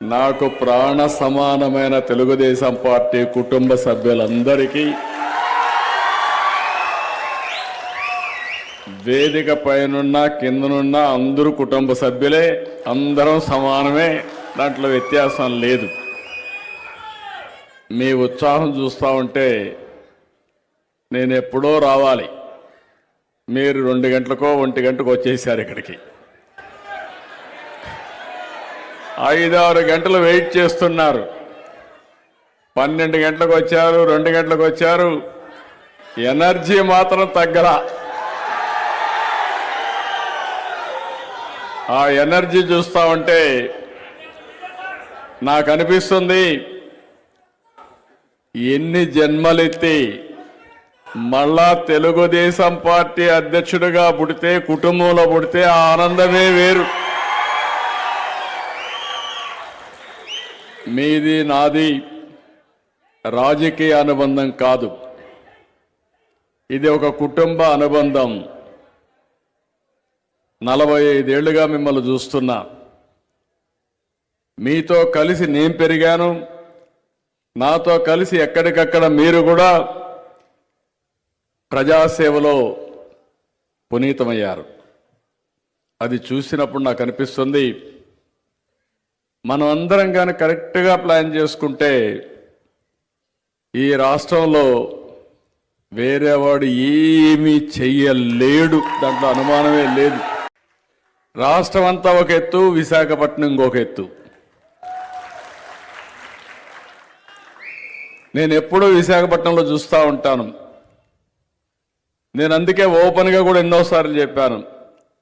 నాకు ప్రాణ సమానమైన తెలుగుదేశం పార్టీ కుటుంబ సభ్యులందరికీ వేదిక పైనున్న కిందనున్న అందరూ కుటుంబ సభ్యులే అందరం సమానమే దాంట్లో వ్యత్యాసం లేదు. మీ ఉత్సాహం చూస్తూ ఉంటే నేను ఎప్పుడో రావాలి. మీరు రెండు గంటలకో ఒంటి గంటకు వచ్చేసారు ఇక్కడికి. ఐదారు గంటలు వెయిట్ చేస్తున్నారు. పన్నెండు గంటలకు వచ్చారు రెండు గంటలకు వచ్చారు. ఎనర్జీ మాత్రం తగ్గల. ఆ ఎనర్జీ చూస్తా ఉంటే నాకు అనిపిస్తుంది ఎన్ని జన్మలెత్తి మళ్ళా తెలుగుదేశం పార్టీ అధ్యక్షుడిగా పుడితే కుటుంబంలో పుడితే ఆ ఆనందమే వేరు. మీది నాది రాజకీయ అనుబంధం కాదు. ఇది ఒక కుటుంబ అనుబంధం. నలభై ఐదేళ్ళుగా మిమ్మల్ని చూస్తున్నా. మీతో కలిసి నేను పెరిగాను. నాతో కలిసి ఎక్కడికక్కడ మీరు కూడా ప్రజాసేవలో పునీతమయ్యారు. అది చూసినప్పుడు నాకు అనిపిస్తుంది మనం అందరం కానీ కరెక్ట్గా ప్లాన్ చేసుకుంటే ఈ రాష్ట్రంలో వేరేవాడు ఏమీ చెయ్యలేడు. దాంట్లో అనుమానమే లేదు. రాష్ట్రం అంతా ఒక ఎత్తు విశాఖపట్నం ఇంకొక ఎత్తు. నేను ఎప్పుడూ విశాఖపట్నంలో చూస్తూ ఉంటాను. నేను అందుకే ఓపెన్గా కూడా ఎన్నోసార్లు చెప్పాను.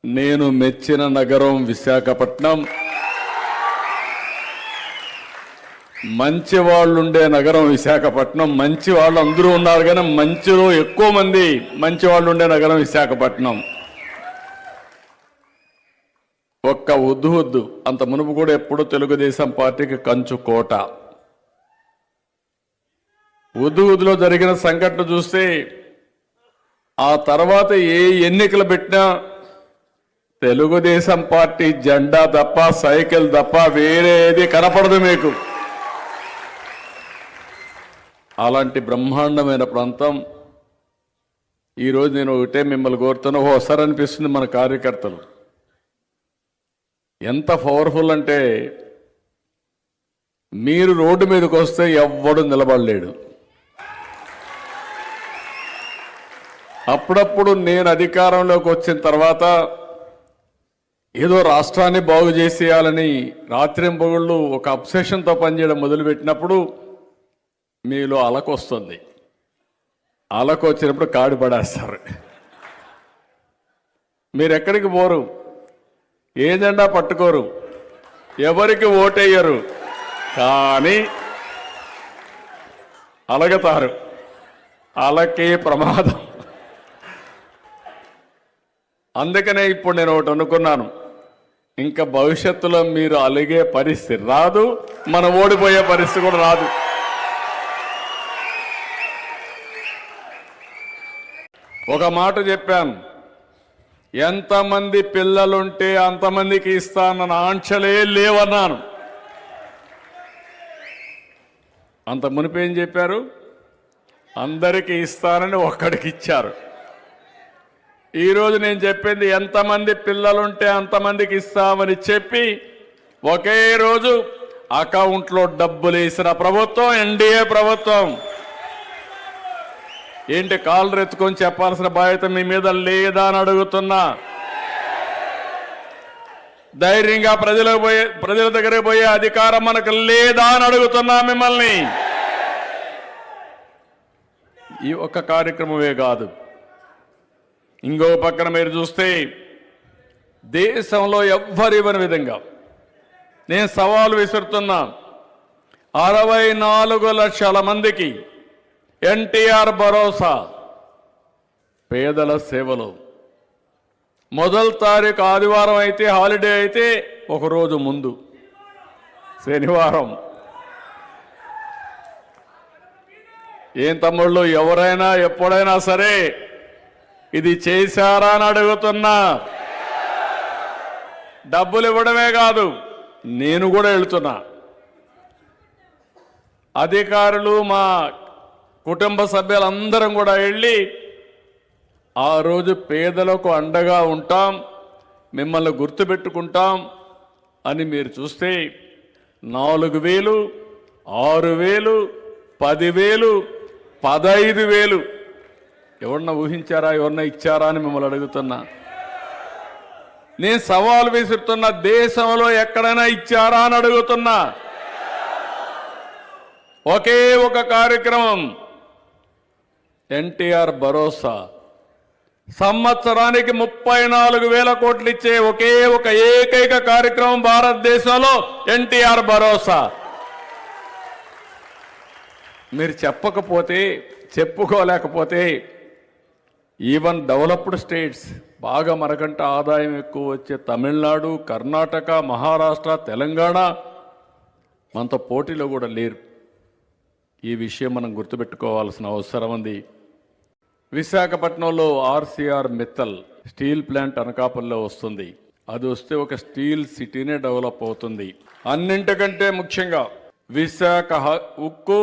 నేను మెచ్చిన నగరం విశాఖపట్నం. మంచి వాళ్ళు ఉండే నగరం విశాఖపట్నం. మంచి వాళ్ళు అందరూ ఉన్నారు కానీ మంచిలో ఎక్కువ మంది మంచి వాళ్ళు ఉండే నగరం విశాఖపట్నం. ఒక్క ఉద్దు ఉద్దు. అంత మునుపు కూడా ఎప్పుడు తెలుగుదేశం పార్టీకి కంచు కోట. ఉద్దు ఉద్దులో జరిగిన సంఘటన చూస్తే ఆ తర్వాత ఏ ఎన్నికలు పెట్టినా తెలుగుదేశం పార్టీ జెండా తప్ప సైకిల్ తప్ప వేరేది కనపడదు మీకు. అలాంటి బ్రహ్మాండమైన ప్రాంతం ఈరోజు నేను ఒకటే మిమ్మల్ని కోరుతున్నా ఓసారి అనిపిస్తుంది మన కార్యకర్తలు. ఎంత పవర్ఫుల్ అంటే మీరు రోడ్డు మీదకి వస్తే ఎవ్వడు నిలబడలేడు. అప్పుడప్పుడు నేను అధికారంలోకి వచ్చిన తర్వాత ఏదో రాష్ట్రాన్ని బాగు చేసేయాలని రాత్రింపగుళ్ళు ఒక అప్సెషన్తో పనిచేయడం మొదలుపెట్టినప్పుడు మీలో అలకొస్తుంది. అలకు వచ్చినప్పుడు కాడి పడేస్తారు. మీరు ఎక్కడికి పోరు? ఏ జెండా పట్టుకోరు? ఎవరికి ఓటేయరు? కానీ అలగతారు. అలకే ప్రమాదం. అందుకనే ఇప్పుడు నేను ఒకటి అనుకున్నాను. ఇంకా భవిష్యత్తులో మీరు అలిగే పరిస్థితి రాదు మనం ఓడిపోయే పరిస్థితి కూడా రాదు. ఒక మాట చెప్పాను. ఎంతమంది పిల్లలుంటే అంతమందికి ఇస్తానన్న ఆంక్షలే లేవన్నాను. అంత మునిపి ఏం చెప్పారు? అందరికీ ఇస్తానని ఒక్కడికి ఇచ్చారు. ఈరోజు నేను చెప్పింది ఎంతమంది పిల్లలుంటే అంతమందికి ఇస్తామని చెప్పి ఒకే రోజు అకౌంట్లో డబ్బులు వేసిన ప్రభుత్వం ఎన్డీఏ ప్రభుత్వం. ఏంటి కాళ్ళు రెత్తుకొని చెప్పాల్సిన బాధ్యత మీ మీద లేదా అని అడుగుతున్నా. ధైర్యంగా ప్రజలకు పోయే ప్రజల దగ్గర పోయే అధికారం మనకు లేదా అని అడుగుతున్నా మిమ్మల్ని. ఈ ఒక్క కార్యక్రమమే కాదు. ఇంకో పక్కన మీరు చూస్తే దేశంలో ఎవ్వరివ్వని విధంగా నేను సవాలు విసురుతున్నా. అరవై నాలుగు లక్షల మందికి ఎన్టీఆర్ భరోసా. పేదల సేవలు. మొదటి తారీఖు ఆదివారం అయితే హాలిడే అయితే ఒకరోజు ముందు. శనివారం. ఏం తమ్ముళ్ళు ఎవరైనా ఎప్పుడైనా సరే ఇది చేశారా అని అడుగుతున్నా. డబ్బులు ఇవ్వడమే కాదు నేను కూడా వెళ్తున్నా అధికారులు మా కుటుంబ సభ్యులందరం కూడా వెళ్ళి ఆ రోజు పేదలకు అండగా ఉంటాం మిమ్మల్ని గుర్తుపెట్టుకుంటాం అని మీరు చూస్తే నాలుగు వేలు ఆరు వేలు పదివేలు పదైదు వేలు. ఎవరన్నా ఊహించారా ఎవరన్నా ఇచ్చారా అని మిమ్మల్ని అడుగుతున్నా. నేను సవాల్ విసురుతున్న దేశంలో ఎక్కడైనా ఇచ్చారా అని అడుగుతున్నా. ఒకే ఒక కార్యక్రమం. ఎన్టీఆర్ భరోసా. సంవత్సరానికి ముప్పై నాలుగు వేల కోట్లు ఇచ్చే ఒకే ఒక ఏకైక కార్యక్రమం భారతదేశంలో ఎన్టీఆర్ భరోసా. మీరు చెప్పకపోతే చెప్పుకోలేకపోతే ఈవెన్ డెవలప్డ్ స్టేట్స్ బాగా మనకంటే ఆదాయం ఎక్కువ వచ్చే తమిళనాడు కర్ణాటక మహారాష్ట్ర తెలంగాణ మనతో పోటీలో కూడా లేరు. ఈ విషయం మనం గుర్తుపెట్టుకోవాల్సిన అవసరం ఉంది. విశాఖపట్నంలో ఆర్సీఆర్ మిత్తల్ స్టీల్ ప్లాంట్ అనకాపల్లిలో వస్తుంది. అది వస్తే ఒక స్టీల్ సిటీనే డెవలప్ అవుతుంది. అన్నింటికంటే ముఖ్యంగా విశాఖ హక్కు ఉక్కు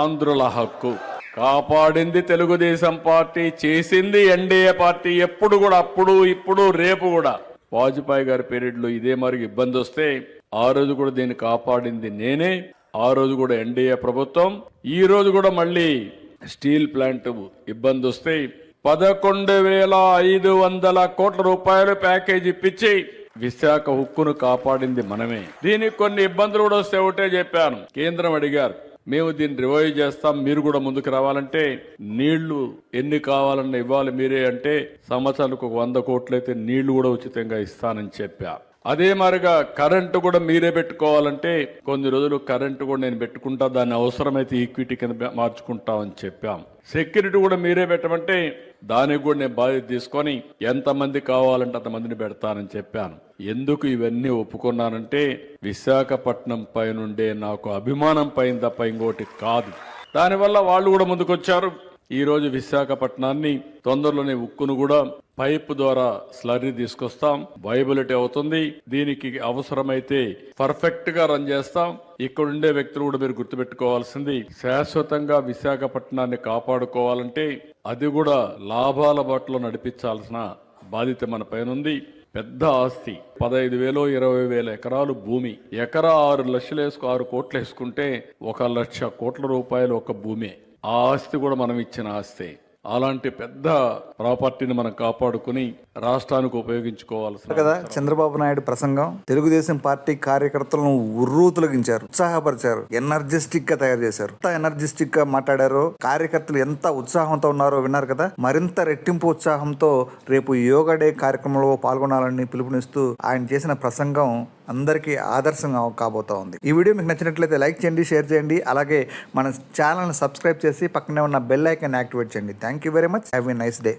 ఆంధ్రుల హక్కు. కాపాడింది తెలుగుదేశం పార్టీ చేసింది ఎన్డీఏ పార్టీ ఎప్పుడు కూడా అప్పుడు ఇప్పుడు రేపు కూడా. వాజ్పేయి గారి పీరియడ్లో ఇదే మరి ఇబ్బంది వస్తే ఆ రోజు కూడా దీన్ని కాపాడింది నేనే ఆ రోజు కూడా ఎన్డీఏ ప్రభుత్వం ఈ రోజు కూడా మళ్ళీ స్టీల్ ప్లాంట్ ఇబ్బంది వస్తే పదకొండు వేల ఐదు వందల కోట్ల రూపాయలు ప్యాకేజ్ ఇప్పించి విశాఖ హుక్కును కాపాడింది మనమే. దీనికి కొన్ని ఇబ్బందులు కూడా వస్తే ఒకటే చెప్పాను. కేంద్రం అడిగారు మేము దీన్ని రివైవ్ చేస్తాం మీరు కూడా ముందుకు రావాలంటే నీళ్ళు ఎన్ని కావాలన్న ఇవ్వాలి మీరే అంటే సంవత్సరానికి ఒక వంద కోట్లయితే నీళ్ళు కూడా ఉచితంగా ఇస్తానని చెప్పా. అదే మరిగా కరెంటు కూడా మీరే పెట్టుకోవాలంటే కొన్ని రోజులు కరెంటు కూడా నేను పెట్టుకుంటా దాన్ని అవసరమైతే ఈక్విటీ కింద మార్చుకుంటామని చెప్పాం. సెక్యూరిటీ కూడా మీరే పెట్టమంటే దానికి కూడా నేను బాధ్యత తీసుకొని ఎంతమంది కావాలంటే అంతమందిని పెడతానని చెప్పాను. ఎందుకు ఇవన్నీ ఒప్పుకున్నానంటే విశాఖపట్నం పైనుండే నాకు అభిమానం పైన తప్ప ఇంకోటి కాదు. దానివల్ల వాళ్ళు కూడా ముందుకొచ్చారు. ఈరోజు విశాఖపట్నాన్ని తొందరలోనే ఉక్కును కూడా పైప్ ద్వారా స్లరీ తీసుకొస్తాం. వైబిలిటీ అవుతుంది. దీనికి అవసరమైతే పర్ఫెక్ట్గా రన్ చేస్తాం. ఇక్కడ ఉండే వ్యక్తులు కూడా మీరు గుర్తుపెట్టుకోవాల్సింది శాశ్వతంగా విశాఖపట్నాన్ని కాపాడుకోవాలంటే అది కూడా లాభాల బాటలో నడిపించాల్సిన బాధ్యత మన పైన ఉంది. పెద్ద ఆస్తి పదహైదు వేలు ఇరవై వేల ఎకరాలు భూమి. ఎకరా ఆరు లక్షలు వేసుకు ఆరు కోట్లు వేసుకుంటే ఒక లక్ష కోట్ల రూపాయలు ఒక భూమే. ఆ ఆస్తి కూడా మనం ఇచ్చిన ఆస్తి. అలాంటి పెద్ద ప్రాపర్టీని మనం కాపాడుకుని రాష్ట్రానికి ఉపయోగించుకోవాల్సిన కదా చంద్రబాబు నాయుడు ప్రసంగం. తెలుగుదేశం పార్టీ కార్యకర్తలను ఉర్రూ తొలగించారు ఉత్సాహపరిచారు ఎనర్జిస్టిక్గా తయారు చేశారు. ఎంత ఎనర్జిస్టిక్గా మాట్లాడారో కార్యకర్తలు ఎంత ఉత్సాహంతో ఉన్నారో విన్నారు కదా. మరింత రెట్టింపు ఉత్సాహంతో రేపు యోగా డే కార్యక్రమంలో పాల్గొనాలని పిలుపునిస్తూ ఆయన చేసిన ప్రసంగం అందరికీ ఆదర్శంగా కాబోతా ఉంది. ఈ వీడియో మీకు నచ్చినట్లయితే లైక్ చేయండి షేర్ చేయండి. అలాగే మన ఛానల్ని సబ్స్క్రైబ్ చేసి పక్కనే ఉన్న బెల్ ఐకాన్ యాక్టివేట్ చేయండి. Thank you very much have a nice day